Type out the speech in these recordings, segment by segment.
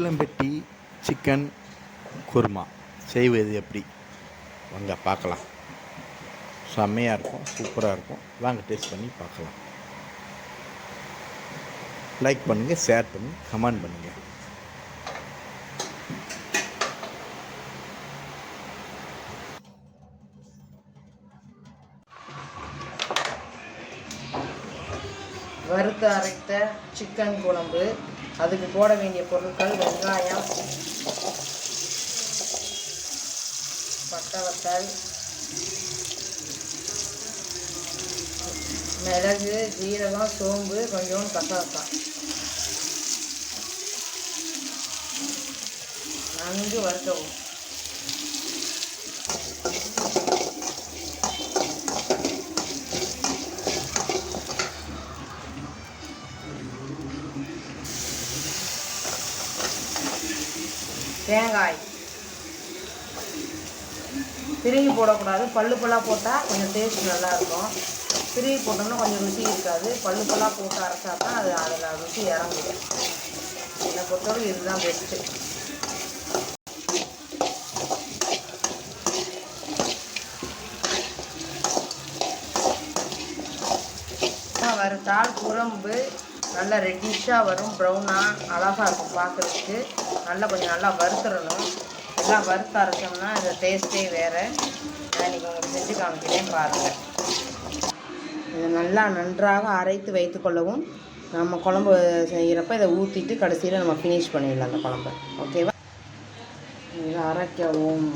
Usilampatti chicken kurma. செய்வது எப்படி? வாங்க பார்க்கலாம். செம்மையாக இருக்கும் சூப்பராக இருக்கும். வாங்க டேஸ்ட் பண்ணி பார்க்கலாம். லைக் பண்ணுங்கள் ஷேர் பண்ணுங்கள் கமெண்ட் பண்ணுங்கள் வறுத்து அரைத்த சிக்கன் குழம்பு. அதுக்கு போட வேண்டிய பொருட்கள் வெங்காயம் பட்டை வத்தல் மிளகு ஜீரகம் சோம்பு கொஞ்சோண்டு கசகசா நன்கு வறுக்கவும். தேங்காய். திருகி போடக்கூடாது. பல்லு பல்லாக போட்டால் கொஞ்சம் டேஸ்ட் நல்லாயிருக்கும். திருகி போட்டோம்னா கொஞ்சம் ருசி இருக்காது. பல்லு பல்லாக போட்டு அரைச்சா தான் அது அதில் ருசி இறங்குது என்னை பொறுத்தவரை இதுதான் பெஸ்ட்டு வறுத்தால் குழம்பு நல்லா ரெட்டிஷாக வரும். ப்ரௌனாக அழகாக இருக்கும் பார்க்குறதுக்கு. நல்லா கொஞ்சம் நல்லா வறுத்துடணும் எல்லாம் வறுத்து அரைச்சோம்னா இந்த டேஸ்ட்டே வேறு. நான் இன்றைக்கி உங்களுக்கு செஞ்சு காமிக்கிறேன் பாருங்கள் இதை நல்லா நன்றாக அரைத்து வைத்துக்கொள்ளவும் நம்ம குழம்பு செய்கிறப்ப இதை ஊற்றிட்டு கடைசியில் நம்ம ஃபினிஷ் பண்ணிடலாம் அந்த குழம்பு. ஓகேவா இதை அரைக்கவும்.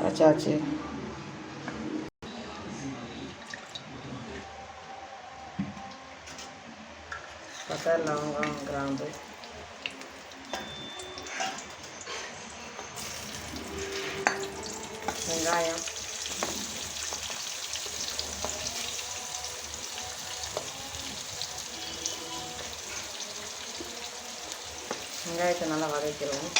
அரைச்சாச்சு. பட்டை லவங்கம் கிராம்பு வெங்காயம். வெங்காயத்தை நல்லா வதக்கிறோம்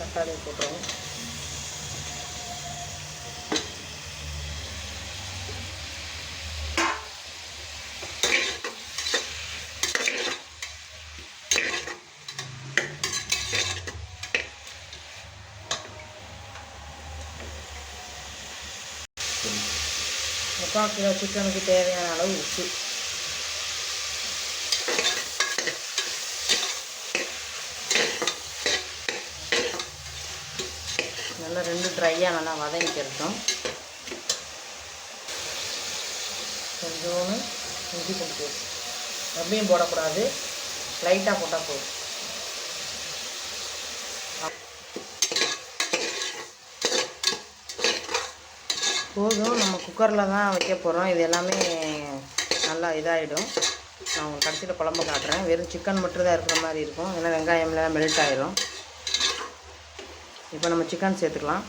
தக்காளி போட்டுருவோம். முக்கால் கிலோ சிக்கனுக்கு தேவையான அளவு உப்பு நல்லா ரெண்டு ட்ரையாக நல்லா வதங்கிக்கிறட்டும் கொஞ்சோன்னு இஞ்சி பூண்டு ரொம்பையும் போடக்கூடாது. லைட்டாக போட்டால் போதும். போதும். நம்ம குக்கரில் தான் வைக்க போகிறோம் இது எல்லாமே நல்லா இதாகிடும் நான் உங்களுக்கு கடைசியில் குழம்பு காட்டுறேன். வெறும் சிக்கன் மட்டும் தான் இருக்கிற மாதிரி இருக்கும். ஏன்னா வெங்காயம்லாம் மெல்ட் ஆயிரும். இப்போ நம்ம சிக்கன் சேர்த்துக்கலாம்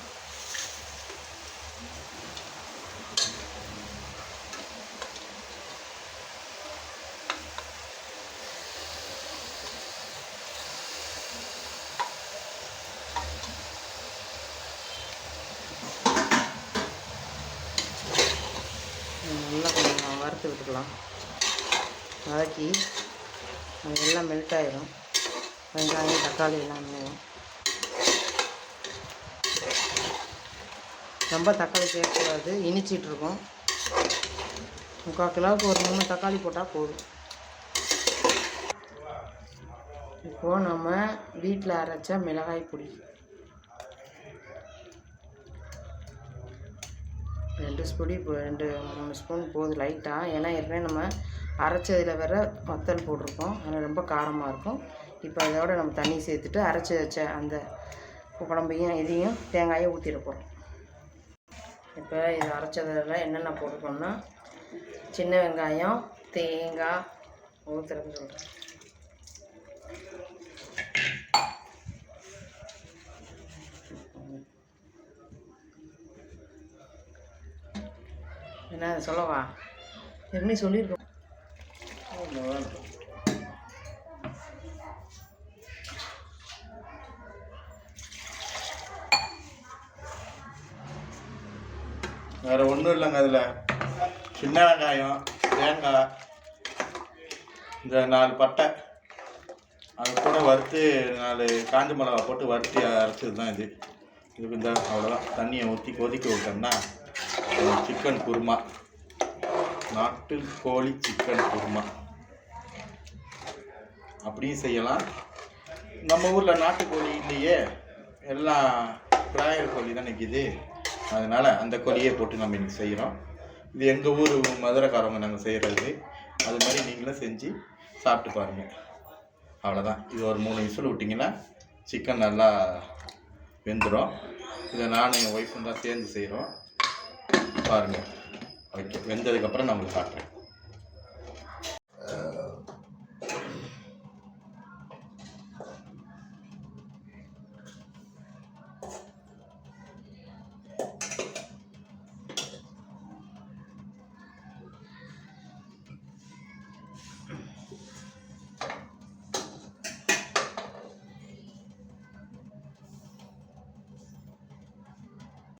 நல்லா கொஞ்சம் வறுத்து வதக்கி அது எல்லாம் மெல்ட் ஆகிடும் வெங்காயம் தக்காளி எல்லாமே. ரொம்ப தக்காளி சேர்க்கக்கூடாது இனிச்சிட்டுருக்கோம். முக்கால் கிலோவுக்கு ஒரு மூணு தக்காளி போட்டால் போதும். இப்போது நம்ம வீட்டில் அரைச்ச மிளகாய் பொடி. ரெண்டு ஸ்பூடி இப்போ ரெண்டு மூணு ஸ்பூன் போதும் லைட்டாக ஏன்னா ஏற்கனவே நம்ம அரைச்சதில் வேற வத்தல் போட்டிருக்கோம். அதனால் ரொம்ப காரமாக இருக்கும். இப்போ அதோட நம்ம தண்ணி சேர்த்துட்டு அரைச்சி வச்ச அந்த குழம்பையும் இதையும் தேங்காயை ஊற்றிட போகிறோம் இப்போ இது அரைச்சதில் என்னென்ன போட்டிருக்கோம்னா சின்ன வெங்காயம் தேங்காய் ஊற்றுறதுன்னு சொல்கிறேன் என்ன சொல்லவா? எப்படி சொல்லியிருக்கோம்? வேறு ஒன்றும் இல்லைங்க அதில். சின்ன வெங்காயம் தேங்காய் இந்த நாலு பட்டை. அது கூட வறுத்து நாலு காஞ்ச மிளகா போட்டு வறுத்தி அரைச்சது தான் இது. இதுக்கு இந்த அவ்வளோதான் தண்ணியை ஊற்றி கொதிக்க விட்டோம்னா சிக்கன் குருமா. நாட்டு கோழி சிக்கன் குருமா. அப்படியும் செய்யலாம். நம்ம ஊரில் நாட்டுக்கோழி இல்லையே. எல்லாம் பிராயர் கோழி தான் நிற்கிது அதனால் அந்த கோழியே போட்டு நம்ம இன்னைக்கு செய்கிறோம் இது எங்கள் ஊர் மதுரைக்காரவங்க நாங்கள் செய்கிறது அது மாதிரி நீங்களும் செஞ்சு சாப்பிட்டு பாருங்கள் அவ்வளோதான் இது ஒரு மூணு விசில் விட்டிங்கன்னா சிக்கன் நல்லா வெந்துடும் இதை நானும் என் ஒய்ஃபும் தான் சேர்ந்து செய்கிறோம் பாருங்கள் ஓகே வெந்ததுக்கப்புறம் நான் உங்களுக்கு காட்டுறேன்.